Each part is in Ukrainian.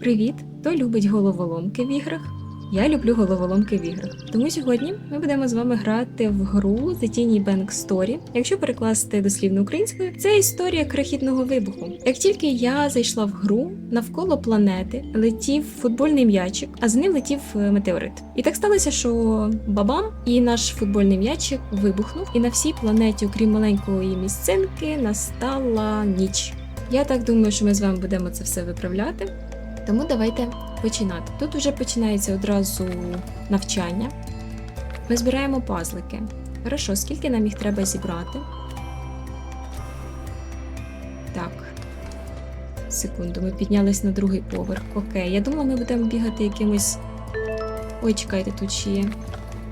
Привіт! Хто любить головоломки в іграх? Я люблю головоломки в іграх. Тому сьогодні ми будемо з вами грати в гру The Tiny Bank Story. Якщо перекласти дослівно українською, це історія крихітного вибуху. Як тільки я зайшла в гру, навколо планети летів футбольний м'ячик, а за ним летів е, метеорит. І так сталося, що бабам і наш футбольний м'ячик вибухнув, і на всій планеті, окрім маленької місцинки, настала ніч. Я так думаю, що ми з вами будемо це все виправляти. Тому давайте починати. Тут вже починається одразу навчання. Ми збираємо пазлики. Хорошо, скільки нам їх треба зібрати? Так. Секунду, ми піднялись на другий поверх. Окей, я думала, ми будемо бігати якимось. Ой, чекайте, тут ще є.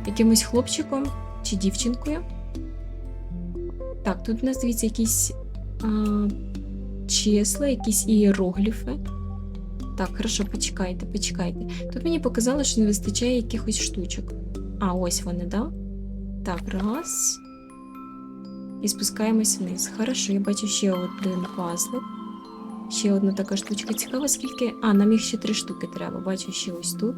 Якимось хлопчиком чи дівчинкою. Так, тут у нас дивіться якісь а, числа, якісь ієрогліфи. Так, хорошо, почекайте, почекайте. Тут мені показало, що не вистачає якихось штучок. А, ось вони, да? Так, раз. І спускаємось вниз. Хорошо, я бачу ще один пазлик. Ще одна така штучка. Цікаво, скільки. А, нам їх ще три штуки треба. Бачу ще ось тут.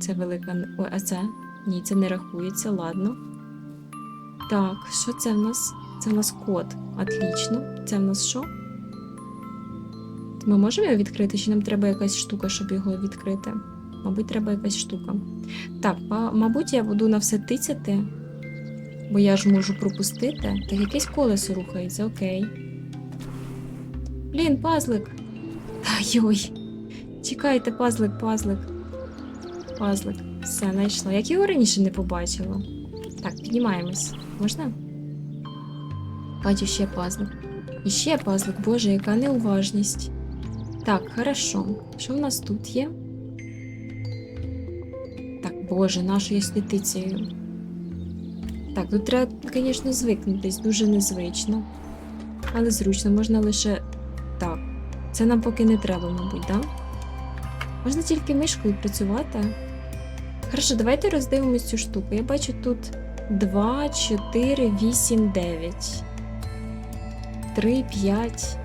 Це велика. Ой, а це? Ні, це не рахується, ладно. Так, що це в нас? Це в нас код. Отлично. Це в нас що? Ми можемо його відкрити, чи нам треба якась штука, щоб його відкрити? Мабуть, треба якась штука. Так, мабуть, я буду на все тицяти, бо я ж можу пропустити. Так, якесь колесо рухається, окей. Блін, пазлик. Та йой. Чекайте, пазлик, пазлик. Пазлик. Все, знайшла. Як його раніше не побачила. Так, піднімаємось. Можна? Бачу ще пазлик. І ще пазлик, боже, яка неуважність. Так, хорошо. Що в нас тут є? Так, боже, наша я з. Так, тут треба, звісно, звикнутись, дуже незвично. Але зручно, можна лише. Так. Це нам поки не треба, мабуть, да? Можна тільки мишкою працювати. Хорошо, давайте роздивимось цю штуку. Я бачу тут 2, 4, 8, 9. 3, 5.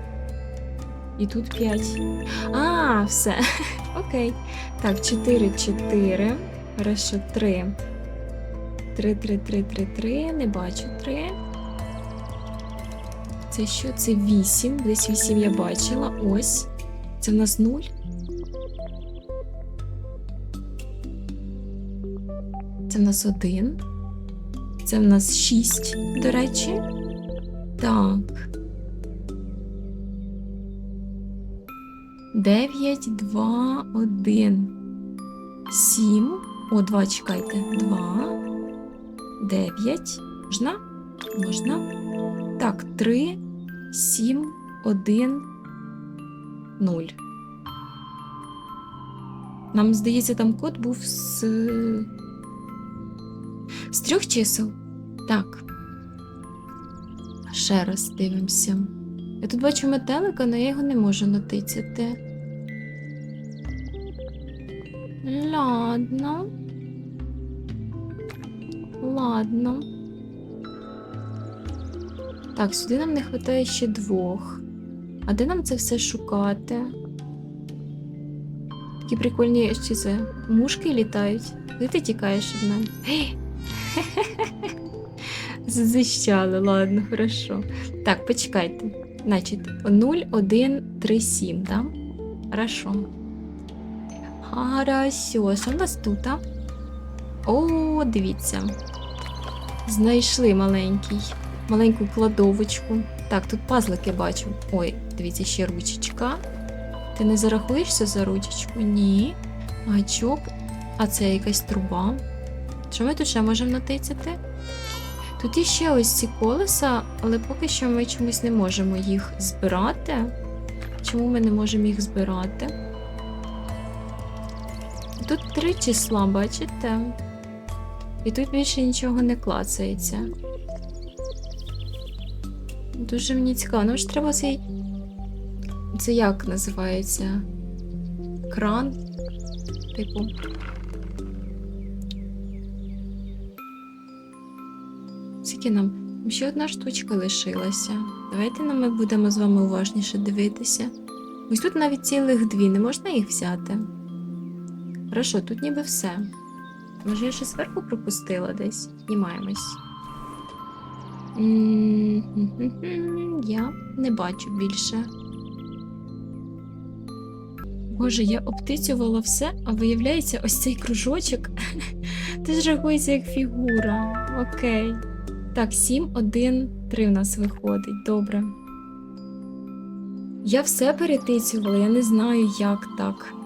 І тут 5. А, все. Окей. Так, 4, 4. Хорошо, 3. 3, 3, 3, 3, 3. Не бачу 3. Це що? Це 8. Десь 8 я бачила. Ось. Це в нас 0. Це в нас 1. Це в нас 6, до речі. Так. 9, 2, 1, 7. О, 2, чекайте. 2, 9. Можна? Можна. Так, 3, 7, 1, 0. Нам здається, там код був з. З трьох чисел. Так. Ще раз дивимося. Я тут бачу метелика, але я його не можу натицяти. Ладно. Ладно. Так, сюди нам не вистачає ще двох. А де нам це все шукати? Такі прикольні чи це мушки літають. Куди ти тікаєш від мене? Зазищали, ладно, хорошо. Так, почекайте. Значить, 0, 1, 3, 7, да? Хорошо. Хорошо. Що в нас тут? А? О, дивіться. Знайшли маленький, маленьку кладовочку. Так, тут пазлики бачу. Ой, дивіться, ще ручечка. Ти не зарахуєшся за ручечку? Ні. Гачок. А це якась труба. Що ми тут ще можемо натицяти? Тут є ще ось ці колеса, але поки що ми чомусь не можемо їх збирати. Чому ми не можемо їх збирати? Тут три числа, бачите? І тут більше нічого не клацається. Дуже мені цікаво. Ну ж треба цей. Це як називається? Кран? Типу. Скільки нам? Ще одна штучка лишилася. Давайте нам ми будемо з вами уважніше дивитися. Ось тут навіть цілих дві, не можна їх взяти. Хорошо, тут ніби все. Може, я ще зверху пропустила десь? Знімаємось. Я не бачу більше. Боже, я обтицювала все, а виявляється, ось цей кружочок теж рахується як фігура. Окей. Так, 7, 1, 3 в нас виходить. Добре. Я все перетицювала, я не знаю, як так.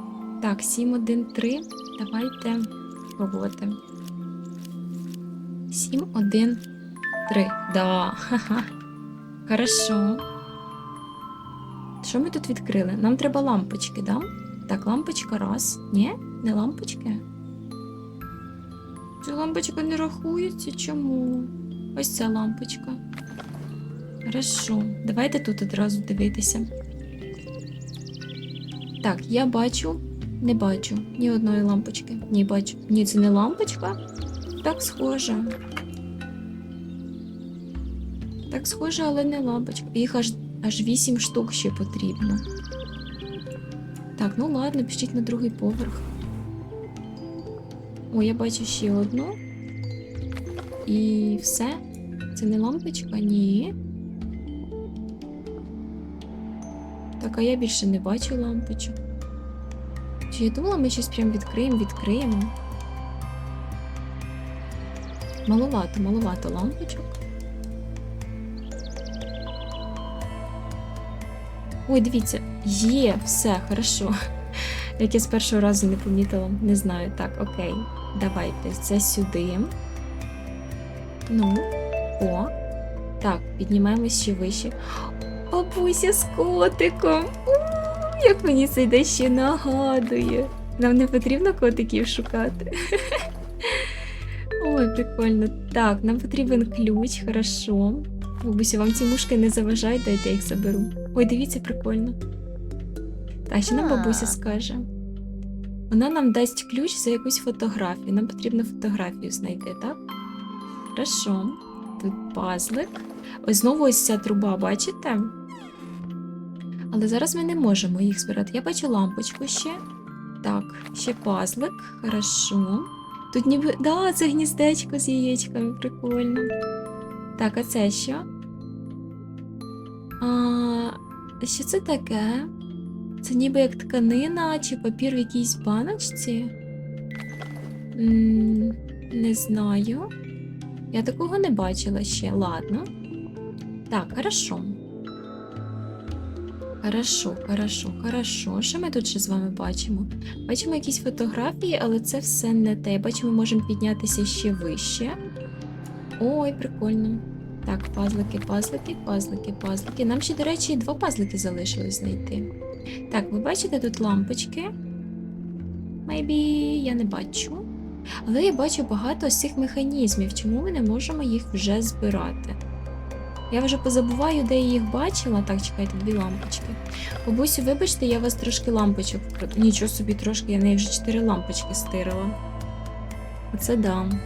Так, 7, 1, 3. Давайте пробувати. 7, 1, 3. Да. Ха-ха. Хорошо. Що ми тут відкрили? Нам треба лампочки, да? Так, лампочка раз. Ні? Не лампочки? Ця лампочка не рахується. Чому? Ось ця лампочка. Хорошо. Давайте тут одразу дивитися. Так, я бачу, не бачу ні одної лампочки. Ні, бачу. Ні, це не лампочка. Так схоже. Так схоже, але не лампочка. Їх аж, аж 8 штук ще потрібно. Так, ну ладно, пішіть на другий поверх. О, я бачу ще одну. І все. Це не лампочка? Ні. Так, а я більше не бачу лампочок. Чи я думала, ми щось прям відкриємо, відкриємо. Маловато, маловато лампочок. Ой, дивіться, є, все, хорошо. Як я з першого разу не помітила, не знаю. Так, окей. Давайте це сюди. Ну, о. Так, піднімаємось ще вище. Бабуся з котиком. Як мені це йде ще нагадує. Нам не потрібно котиків шукати. Ой, прикольно. Так, нам потрібен ключ, хорошо. Бабуся, вам ці мушки не заважають, дайте я їх заберу. Ой, дивіться, прикольно. Так, що нам бабуся скаже? Вона нам дасть ключ за якусь фотографію. Нам потрібно фотографію знайти, так? Хорошо. Тут пазлик. Ось знову ось ця труба, бачите? Але зараз ми не можемо їх збирати. Я бачу лампочку ще. Так, ще пазлик. Хорошо. Тут ніби. Да, це гніздечко з яєчками, прикольно. Так, а це що? А, що це таке? Це ніби як тканина чи папір в якійсь баночці? не знаю. Я такого не бачила ще. Ладно. Так, хорошо. Хорошо, хорошо, хорошо. Що ми тут ще з вами бачимо? Бачимо якісь фотографії, але це все не те. Бачимо, ми можемо піднятися ще вище. Ой, прикольно. Так, пазлики, пазлики, пазлики, пазлики. Нам ще, до речі, два пазлики залишилось знайти. Так, ви бачите тут лампочки? Maybe я не бачу. Але я бачу багато з цих механізмів, чому ми не можемо їх вже збирати. Я вже позабуваю, де я їх бачила. Так, чекайте, дві лампочки. Бабусю, вибачте, я вас трошки лампочок. Нічого собі трошки, я неї вже чотири лампочки стирила. Оце дам.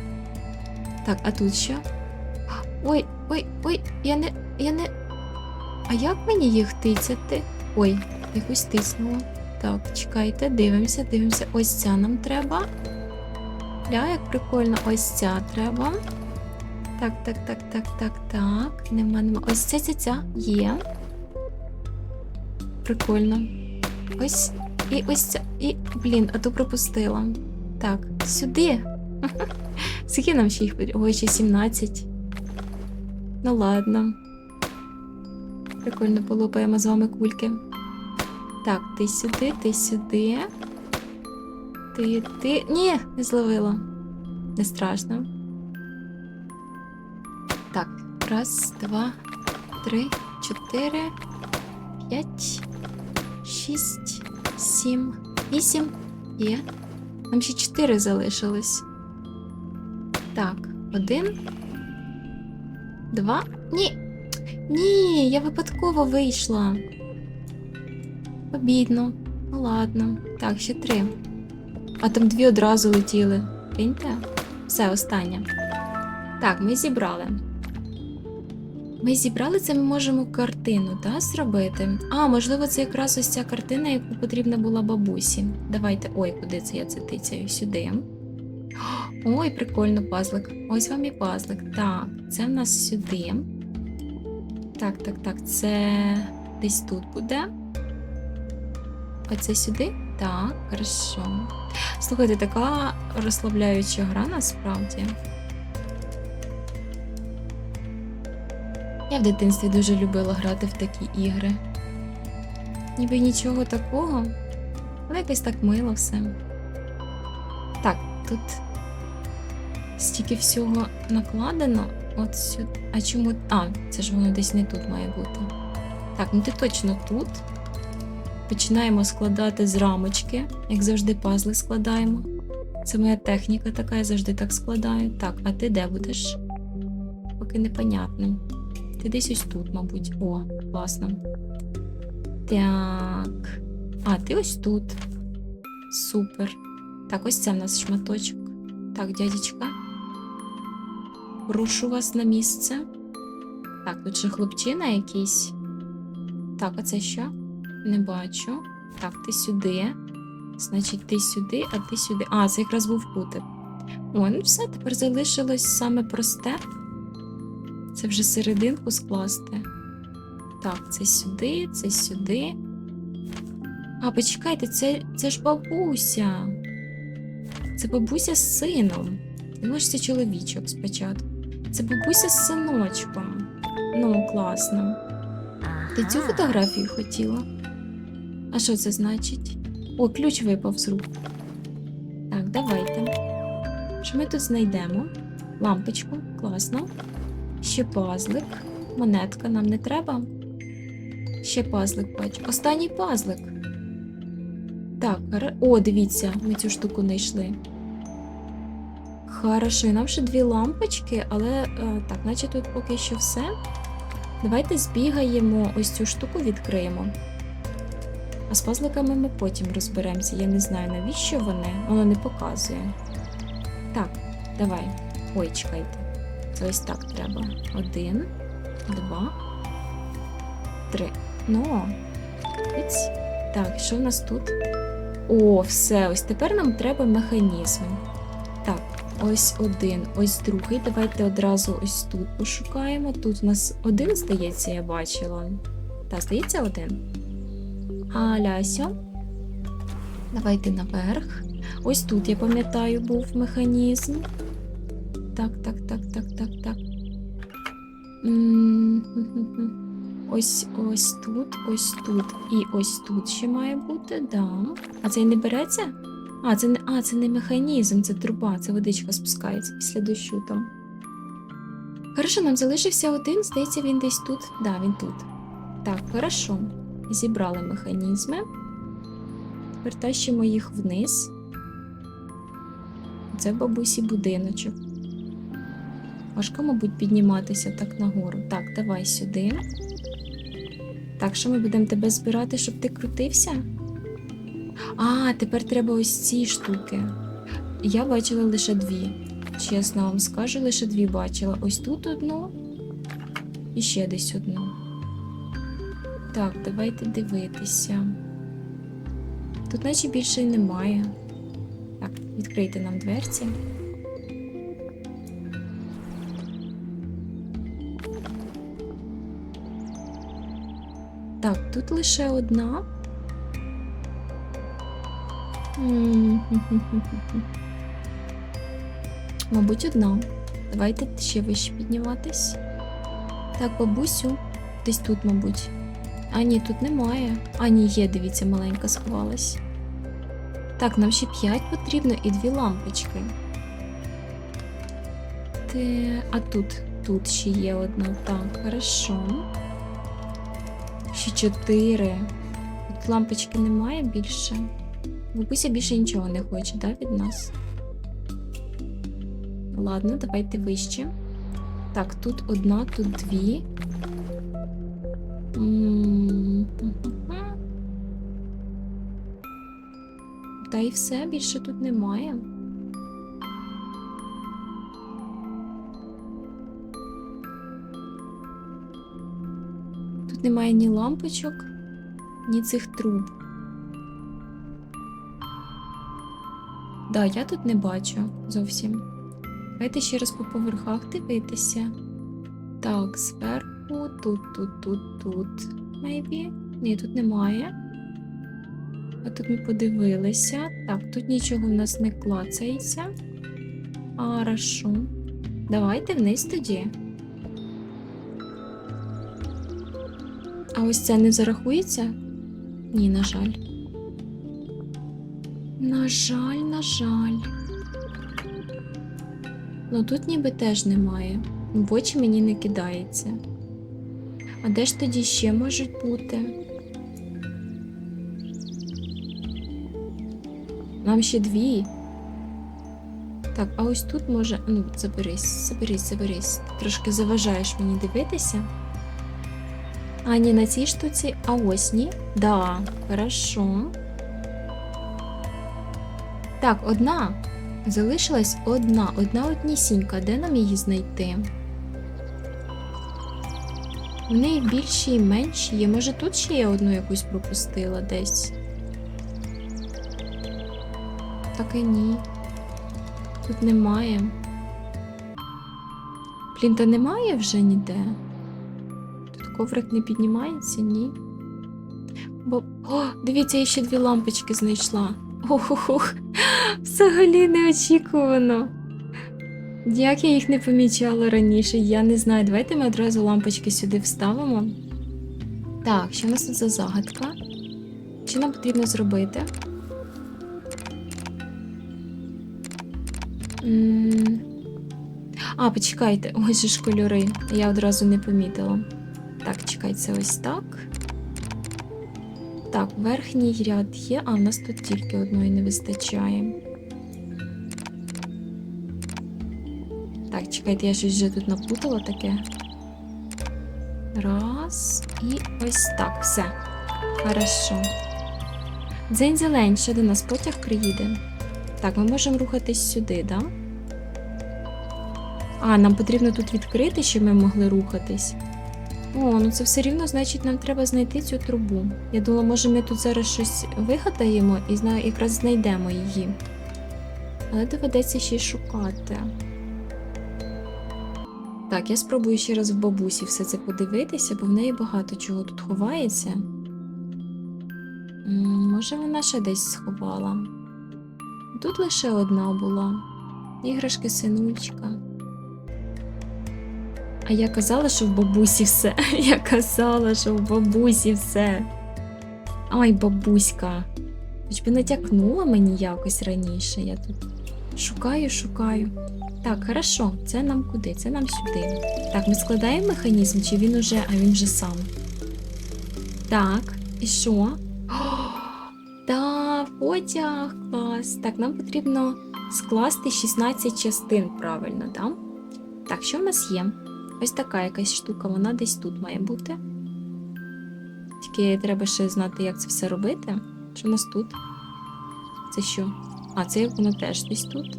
Так, а тут що? Ой, ой, ой, я не. я не. А як мені їх тицяти? Ой, якусь тиснула. Так, чекайте, дивимося, дивимося. Ось ця нам треба. Ля, як прикольно, ось ця треба. Так, так, так, так, так, так. Нема, нема. Ось ця ця ця є. Прикольно. Ось. І ось ця. І, блін, а то пропустила. Так, сюди. Скільки нам ще їх? Ой, ще 17. Ну ладно. Прикольно полупаємо з вами кульки. Так, ти сюди, ти сюди. Ти, ти. Ні, не зловила. Не страшно. Раз, два, три, чотири, п'ять, шість, сім, вісім. Є. Нам ще чотири залишилось. Так, один. Два. Ні. Ні, я випадково вийшла. Обідно. Ну ладно. Так, ще три. А там дві одразу летіли. Киньте. Все, останнє. Так, ми зібрали. Ми зібрали це, ми можемо картину, та, зробити. А, можливо, це якраз ось ця картина, яку потрібна була бабусі. Давайте. Ой, куди це я це тицяю? Сюди. Ой, прикольно, пазлик. Ось вам і пазлик. Так, це в нас сюди. Так, так, так, це десь тут буде. Оце сюди? Так, хорошо. Слухайте, така розслабляюча гра насправді. Я в дитинстві дуже любила грати в такі ігри. Ніби нічого такого, але якось так мило все. Так, тут стільки всього накладено. От сюди. А чому. А, це ж воно десь не тут має бути. Так, ну ти точно тут. Починаємо складати з рамочки, як завжди, пазли складаємо. Це моя техніка така, я завжди так складаю. Так, а ти де будеш? Поки непонятно. Ти десь ось тут, мабуть. О, класно. Так. А, ти ось тут. Супер. Так, ось це в нас шматочок. Так, дядечка. Рушу вас на місце. Так, тут ще хлопчина якийсь. Так, а це що? Не бачу. Так, ти сюди. Значить, ти сюди, а ти сюди. А, це якраз був кутик. О, ну все, тепер залишилось саме просте. Це вже серединку скласти. Так, це сюди, це сюди. А, почекайте, це, це ж бабуся. Це бабуся з сином. Ну ж це чоловічок спочатку. Це бабуся з синочком. Ну, класно. Ти цю фотографію хотіла? А що це значить? О, ключ випав з рук. Так, давайте. Що ми тут знайдемо? Лампочку, класно. Ще пазлик. Монетка нам не треба. Ще пазлик бачу. Останній пазлик. Так, о, дивіться, ми цю штуку знайшли. Хорошо, і нам ще дві лампочки, але е, так, наче тут поки що все. Давайте збігаємо, ось цю штуку відкриємо. А з пазликами ми потім розберемося. Я не знаю, навіщо вони, воно не показує. Так, давай. Ой, чекайте. Це ось так треба. Один, два, три. Ну. Іць. Так, що в нас тут? О, все, ось тепер нам треба механізми. Так, ось один, ось другий. Давайте одразу ось тут пошукаємо. Тут у нас один, здається, я бачила. Так, здається, один. А. Давайте наверх. Ось тут, я пам'ятаю, був механізм. Так, так, так, так, так, так. Ось ось тут, ось тут і ось тут ще має бути, да. А це й не береться? А, це не, а, це не механізм, це труба, це водичка спускається після дощу там. Хорошо, нам залишився один, здається, він десь тут. Да, він тут. Так, хорошо. Зібрали механізми. Тепер тащимо їх вниз. Це бабусі будиночок. Важко, мабуть, підніматися так нагору. Так, давай сюди. Так, що ми будемо тебе збирати, щоб ти крутився? А, тепер треба ось ці штуки. Я бачила лише дві. Чесно вам скажу, лише дві бачила. Ось тут одну і ще десь одну. Так, давайте дивитися. Тут наче більше немає. Так, відкрийте нам дверці. Так, тут лише одна. Мабуть, одна. Давайте ще вище підніматись. Так, бабусю, десь тут, мабуть. А ні, тут немає. А ні, є, дивіться, маленька сховалась. Так, нам ще 5 потрібно і дві лампочки. Те... А тут, тут ще є одна. Так, хорошо. Ще чотири. Тут лампочки немає більше. Бабуся більше нічого не хоче, да, від нас? Ладно, давайте вище. Так, тут одна, тут дві. Та й все, більше тут немає. Немає ні лампочок, ні цих труб. Да, я тут не бачу зовсім. Давайте ще раз по поверхах дивитися. Так, зверху, тут, тут, тут, тут. Maybe. Ні, тут немає. А тут ми подивилися. Так, тут нічого в нас не клацається. Хорошо. Давайте вниз тоді. А ось це не зарахується? Ні, на жаль. На жаль, на жаль. Ну тут ніби теж немає. В очі мені не кидається. А де ж тоді ще можуть бути? Нам ще дві. Так, а ось тут може. Ну, заберись, заберись, заберись. Трошки заважаєш мені дивитися. А, ні, на цій штуці, а ось ні. Да, хорошо. Так, одна. Залишилась одна, одна однісінька. Де нам її знайти? В неї більші і менші є. Може тут ще я одну якусь пропустила десь? Так і ні. Тут немає. Блін, та немає вже ніде. Коврик не піднімається, ні. Бо. О, дивіться, я ще дві лампочки знайшла. Ох-ох-ох. Взагалі неочікувано. Як я їх не помічала раніше, я не знаю. Давайте ми одразу лампочки сюди вставимо. Так, що у нас тут за загадка? Що нам потрібно зробити? А, почекайте, ось же ж кольори. Я одразу не помітила. Так, чекай, це ось так. Так, верхній ряд є, а в нас тут тільки одної не вистачає. Так, чекайте, я щось вже тут наплутала таке. Раз. І ось так, все. Хорошо. Дзень зелень, ще до нас потяг приїде. Так, ми можемо рухатись сюди, да? А, нам потрібно тут відкрити, щоб ми могли рухатись. О, ну це все рівно, значить, нам треба знайти цю трубу. Я думала, може, ми тут зараз щось вигадаємо і якраз знайдемо її. Але доведеться ще й шукати. Так, я спробую ще раз в бабусі все це подивитися, бо в неї багато чого тут ховається. Може, вона ще десь сховала. Тут лише одна була. Іграшки синульчика. А я казала, що в бабусі все. Я казала, що в бабусі все. Ай, бабуська. Хоч би натякнула мені якось раніше. Я тут шукаю, шукаю. Так, хорошо, це нам куди? Це нам сюди. Так, ми складаємо механізм, чи він уже, а він вже сам. Так, і що? О, та, потяг, клас. Так, нам потрібно скласти 16 частин правильно, так? Так, що в нас є? Ось така якась штука, вона десь тут має бути. Тільки треба ще знати, як це все робити. Що в нас тут? Це що? А, це воно теж десь тут.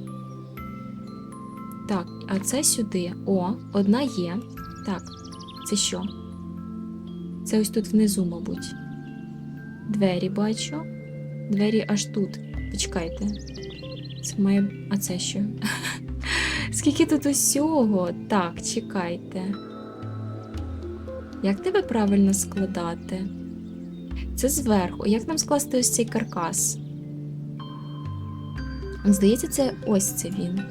Так, а це сюди. О, одна є. Так, це що? Це ось тут внизу, мабуть. Двері бачу. Двері аж тут. Почекайте. Це має. А це що? Скільки тут усього? Так, чекайте. Як тебе правильно складати? Це зверху. Як нам скласти ось цей каркас? Здається, це ось це він.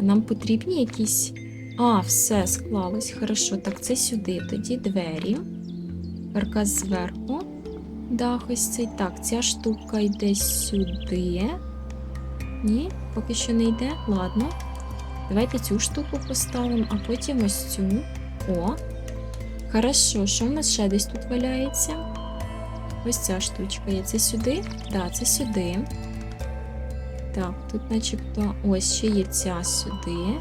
Нам потрібні якісь. А, все, склалось. Хорошо. Так, це сюди. Тоді двері. Каркас зверху. Дах ось цей. Так, ця штука йде сюди. Ні, поки що не йде. Ладно. Давайте цю штуку поставимо, а потім ось цю. О. Хорошо, що в нас ще десь тут валяється? Ось ця штучка є. Це сюди? Так, да, це сюди. Так, тут начебто ось ще є ця сюди.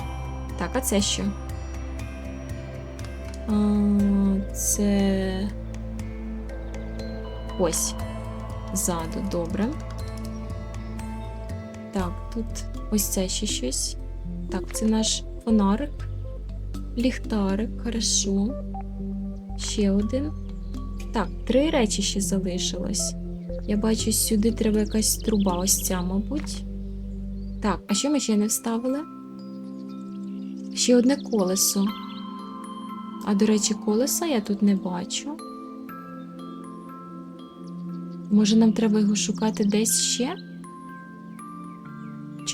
Так, а це що? А, це. Ось. Ззаду, добре. Так, тут ось це ще щось. Так, це наш фонарик. Ліхтарик, хорошо. Ще один. Так, три речі ще залишилось. Я бачу, сюди треба якась труба, ось ця, мабуть. Так, а що ми ще не вставили? Ще одне колесо. А до речі, колеса я тут не бачу. Може, нам треба його шукати десь ще?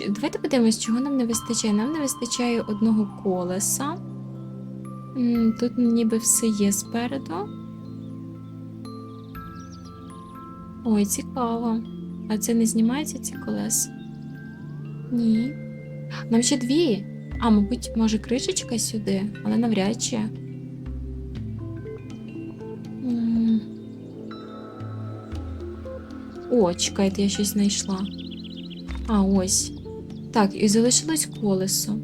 Давайте подивимось, чого нам не вистачає. Нам не вистачає одного колеса. Тут ніби все є спереду. Ой, цікаво. А це не знімається ці колеса? Ні. Нам ще дві. А, мабуть, може кришечка сюди, але навряд чи. О, чекайте, я щось знайшла. А, ось. Так, і залишилось колесо.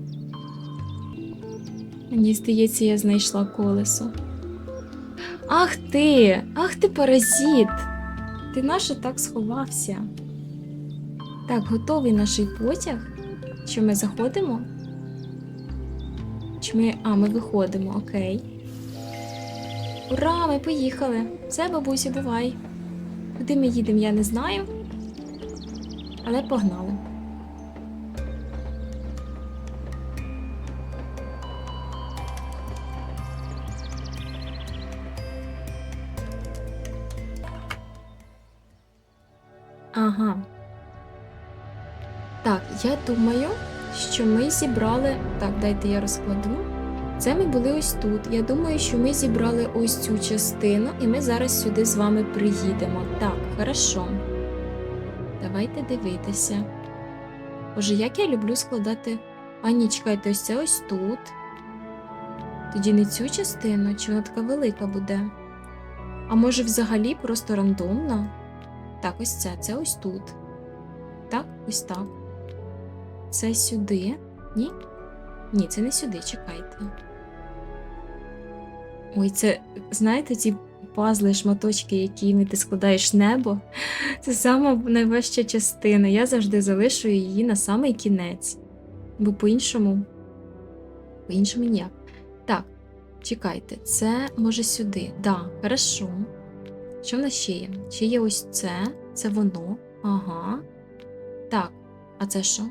Мені здається, я знайшла колесо. Ах ти! Ах ти паразит! Ти нащо так сховався? Так, готовий наш потяг? Що ми заходимо? Чи ми. А, ми виходимо, окей. Ура, ми поїхали! Все, бабусю, бувай. Куди ми їдемо, я не знаю. Але погнали. Ага. Так, я думаю, що ми зібрали. Так, дайте я розкладу. Це ми були ось тут. Я думаю, що ми зібрали ось цю частину, і ми зараз сюди з вами приїдемо. Так, хорошо. Давайте дивитися. Боже, як я люблю складати. А ні, чекайте, ось це ось тут. Тоді не цю частину, чи вона така велика буде? А може, взагалі просто рандомно? Так, ось це, це ось тут. Так, ось так. Це сюди. Ні? Ні, це не сюди, чекайте. Ой, це, знаєте, ці пазли, шматочки, якими ти складаєш небо. Це сама найважча частина. Я завжди залишу її на самий кінець. Бо по-іншому. По-іншому ніяк. Так, чекайте, це може сюди. Да, хорошо. Що в нас ще є? Ще є ось це, це воно. Ага. Так, а це що?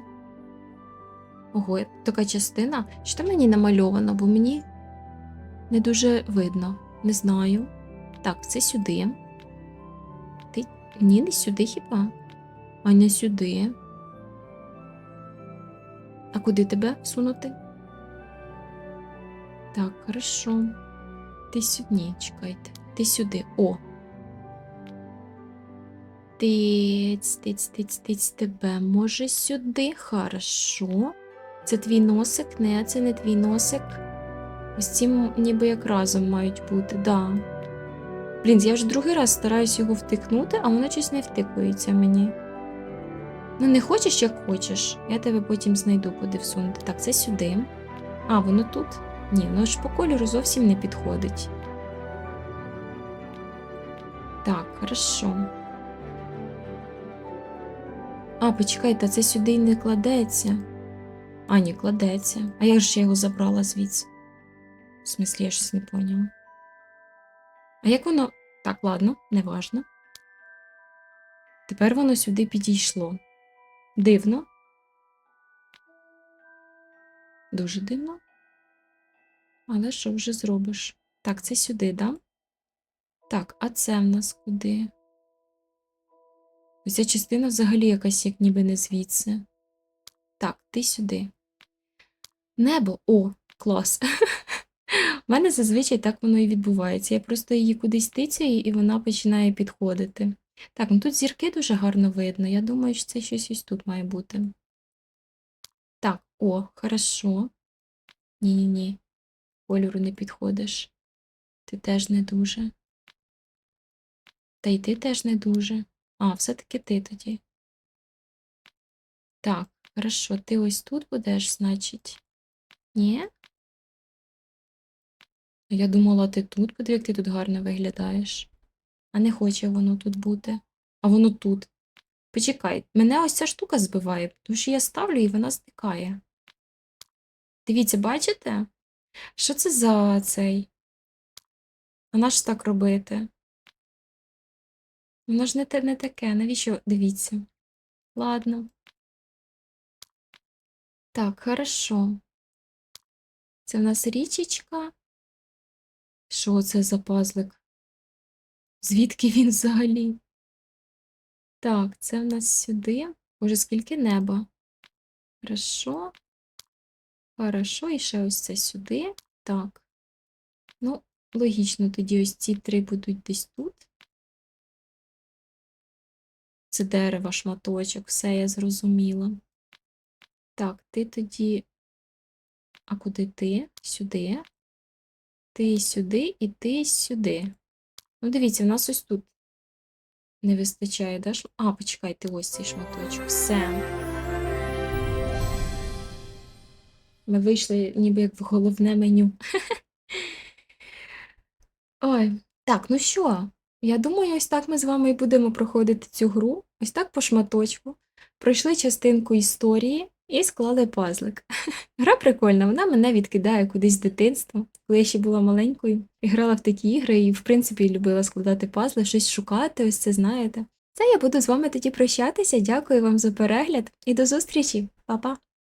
Ого, така частина. Що мені намальовано, бо мені не дуже видно. Не знаю. Так, це сюди. Ти ні, не сюди хіба? А не сюди. А куди тебе всунути? Так, хорошо. Ти сюди. Ні, чекайте. Ти сюди. О. Тиць, тиць, тиць, тиць тебе. Може сюди? Хорошо. Це твій носик? Не, це не твій носик. Ось ці ніби як разом мають бути, да. Блін, я вже другий раз стараюсь його втикнути, а воно щось не втикується мені. Ну, не хочеш, як хочеш. Я тебе потім знайду, куди всунути. Так, це сюди. А, воно тут? Ні, ну ж по кольору зовсім не підходить. Так, хорошо. А, почекайте, це сюди й не кладеться. А, ні, кладеться. А як ж я його забрала звідси? В смислі, я щось не поняла. А як воно. Так, ладно, неважно. Тепер воно сюди підійшло. Дивно. Дуже дивно. Але що вже зробиш? Так, це сюди, да? Так, а це в нас куди? Ось ця частина взагалі якась як ніби не звідси. Так, ти сюди. Небо. О, клас. У мене зазвичай так воно і відбувається. Я просто її кудись тицяю, і вона починає підходити. Так, ну тут зірки дуже гарно видно. Я думаю, що це щось ось тут має бути. Так, о, хорошо. Ні-ні-ні. Кольору не підходиш. Ти теж не дуже. Та й ти теж не дуже. А, все-таки ти тоді. Так, хорошо, ти ось тут будеш, значить. Ні? Я думала, ти тут, подиви, як ти тут гарно виглядаєш. А не хоче воно тут бути. А воно тут. Почекай, мене ось ця штука збиває, тому що я ставлю і вона зникає. Дивіться, бачите? Що це за цей? А на ж так робити? Воно ж не, те, не таке. Навіщо? Дивіться. Ладно. Так, хорошо. Це в нас річечка. Що це за пазлик? Звідки він взагалі? Так, це в нас сюди. Боже, скільки неба. Хорошо. Хорошо, і ще ось це сюди. Так. Ну, логічно, тоді ось ці три будуть десь тут. Це дерево, шматочок, все я зрозуміла. Так, ти тоді. А куди ти? Сюди. Ти сюди і ти сюди. Ну, дивіться, в нас ось тут не вистачає, да? А, почекайте, ось цей шматочок. Все. Ми вийшли ніби як в головне меню. Ой, так, ну що? Я думаю, ось так ми з вами і будемо проходити цю гру. Ось так по шматочку. Пройшли частинку історії і склали пазлик. Гра прикольна, вона мене відкидає кудись з дитинства, коли я ще була маленькою. І грала в такі ігри і, в принципі, любила складати пазли, щось шукати, ось це знаєте. Це я буду з вами тоді прощатися. Дякую вам за перегляд і до зустрічі, Па-па!